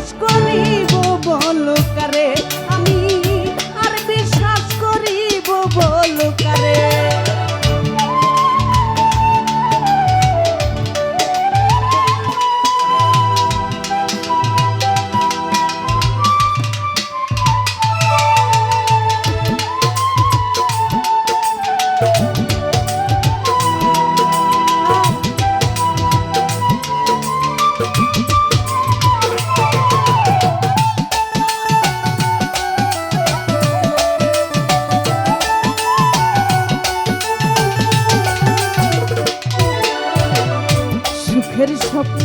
важко мій সুখের স্বপ্ন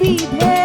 বিধে।